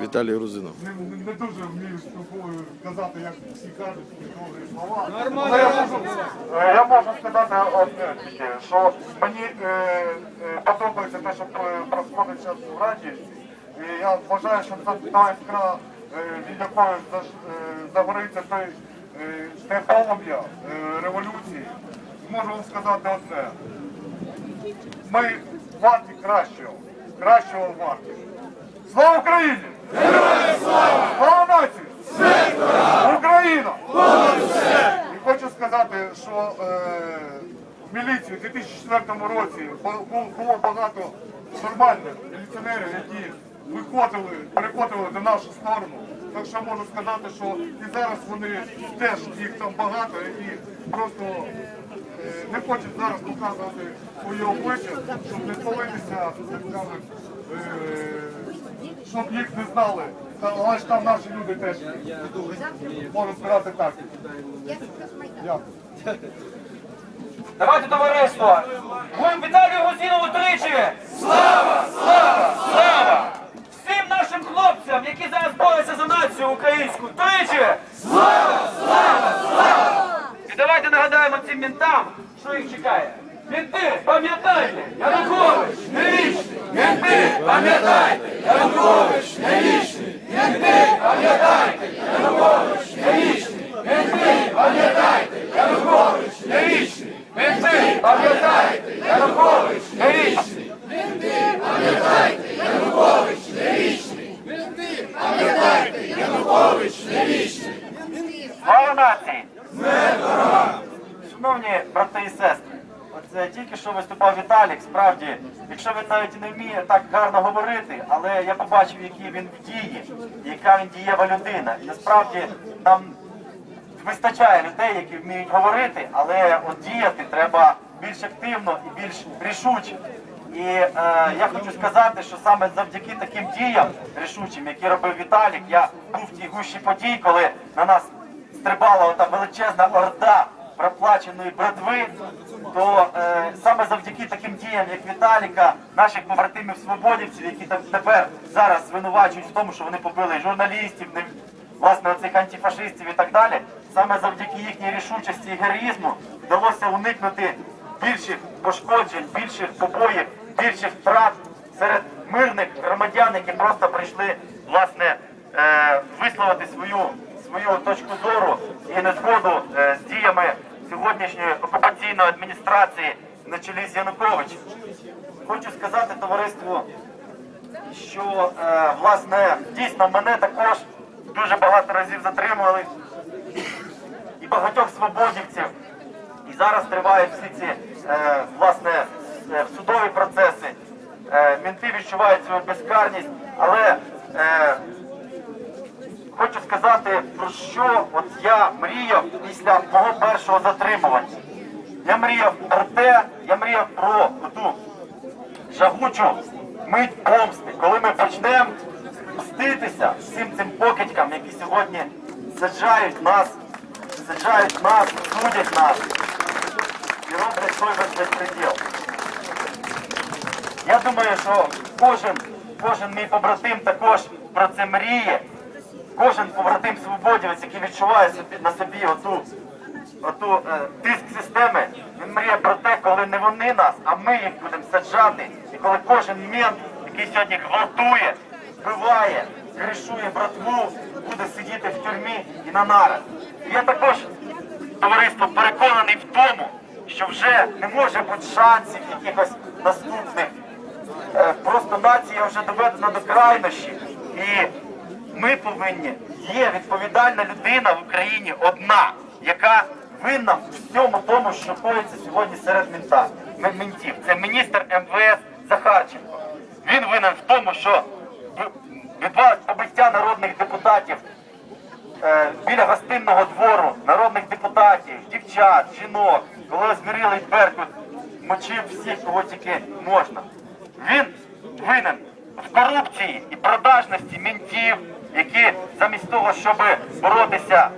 Віталій Грузинов. не, не дуже вмію спілкую казати, як всі кажуть, добрі слова. Але я можу, я можу сказати одне тільки, що мені е, е, подобається те, що е, происходить зараз в Раді. І я вважаю, що це та іскра, е, від якої заж- е, загориться той, е, те полум'я е, революції. Можу вам сказати одне. Ми варті кращого, кращого варті. Слава Україні! Слава нації! Україна! І хочу сказати, що е, в міліції у 2004 році бу- бу- було багато нормальних міліціонерів, які виходили, переходили на нашу сторону. Так що можу сказати, що і зараз вони теж їх там багато, які просто е, не хочуть зараз показувати своє обличчя, щоб не спалитися, як кажуть, е, щоб їх не знали. Але ж там наші люди теж є. можу сказати так. Давайте товариство. Будемо Віталію Гузінову тричі. Слава! Слава! Слава! Всім нашим хлопцям, які зараз борються за націю українську, тричі! Слава! Слава! Слава! І давайте нагадаємо цим ментам, що їх чекає. Менти, пам'ятайте, Янукович не вічний! Менти, пам'ятайте, Янукович не вічний! Менти, пам'ятайте, Янукович не вічний! Менти, пам'ятайте, Янукович не вічний! Менти, пам'ятайте, Янукович не вічний! Слава нації! Шановні брати і сестри, тільки що виступав Віталік, справді, якщо він навіть не вміє так гарно говорити, але я побачив, який він в дії, яка він дієва людина. І насправді нам вистачає людей, які вміють говорити, але от діяти треба більш активно і більш рішуче. І е, я хочу сказати, що саме завдяки таким діям рішучим, які робив Віталік, я був в тій гущі подій, коли на нас стрибала ота величезна орда проплаченої братви, то е, саме завдяки таким діям, як Віталіка, наших побратимів свободівців, які там тепер зараз звинувачують в тому, що вони побили журналістів, не- власне оцих антифашистів і так далі, саме завдяки їхній рішучості і героїзму вдалося уникнути більших пошкоджень, більших побоїв, більших втрат серед мирних громадян, які просто прийшли власне е, висловити свою свою точку зору і незгоду е, з діями сьогоднішньої окупаційної адміністрації на чолі з Януковичем. Хочу сказати товариству, що е, власне дійсно мене також дуже багато разів затримували і багатьох свободівців. І зараз тривають всі ці е, власне судові процеси. Мінти відчувають свою безкарність, але хочу сказати про що от я мріяв після мого першого затримування. Я мріяв про те, я мріяв про ту жагучу мить помсти, коли ми почнемо мститися всім цим покидькам, які сьогодні саджають нас, саджають нас, судять нас і роблять той весь безпреділ. Я думаю, що кожен, кожен мій побратим також про це мріє. Кожен побратим свободівець, який відчуває на собі оту, оту е, тиск системи, він мріє про те, коли не вони нас, а ми їх будемо саджати. І коли кожен мент, який сьогодні гвалтує, вбиває, кришує братву, буде сидіти в тюрмі і на нарах. Я також, товариство, переконаний в тому, що вже не може бути шансів якихось наступних. Е, Просто нація вже доведена до крайнощі. І повинні, є відповідальна людина в Україні одна, яка винна в всьому тому, що коїться сьогодні серед мента, ментів. Це міністр МВС Захарченко. Він винен в тому, що в- відбулось побиття народних депутатів е, біля гостинного двору, народних депутатів, дівчат, жінок, коли озмірілий Беркут мочив всіх, кого тільки можна. Він винен в корупції і продажності ментів, які замість того, щоб боротися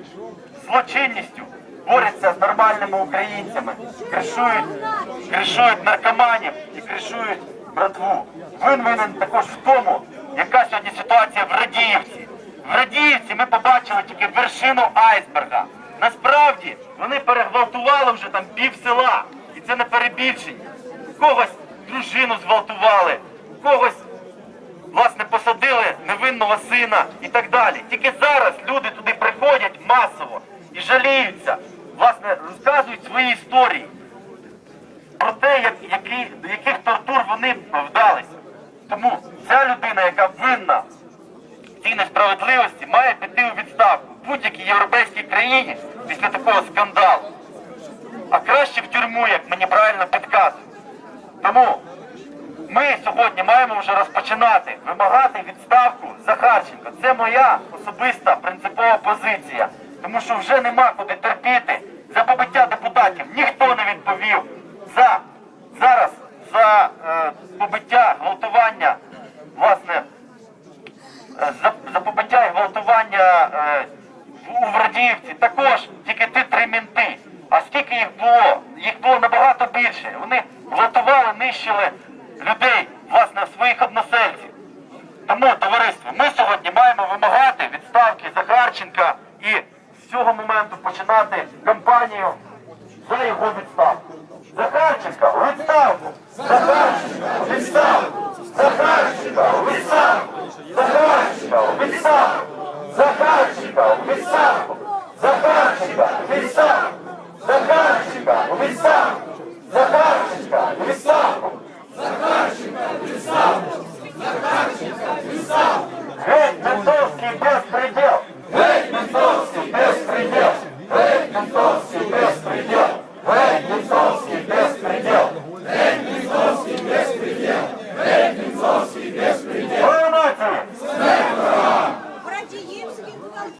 з злочинністю, борються з нормальними українцями, кришують, кришують наркоманів і кришують братву. Він винен також в тому, яка сьогодні ситуація в Радіївці. В Радіївці ми побачили тільки вершину айсберга. Насправді вони перегвалтували вже там пів села. І це не перебільшення. Когось дружину зґвалтували, когось власне посадили невинного сина і так далі. Тільки зараз люди туди приходять масово і жаліються, власне, розказують свої історії про те, як, які, яких тортур вони вдалися. Тому ця людина, яка винна в цій несправедливості, має піти у відставку в будь-якій європейській країні після такого скандалу. А краще в тюрму, як мені правильно підказують. Тому ми сьогодні маємо вже розпочинати вимагати відставку Захарченка. Це моя особиста принципова позиція. Тому що вже нема куди терпіти за побиття депутатів. Ніхто не відповів за зараз за е, побиття, гвалтування, власне, е, за, за побиття і гвалтування е, у Врадіївці також тільки ті три мінти. А скільки їх було? Їх було набагато більше. Вони гвалтували, нищили людей, власне, своїх односельців. Тому, товариство, ми сьогодні маємо вимагати відставки Захарченка і з цього моменту починати кампанію за його відставку. Захарченка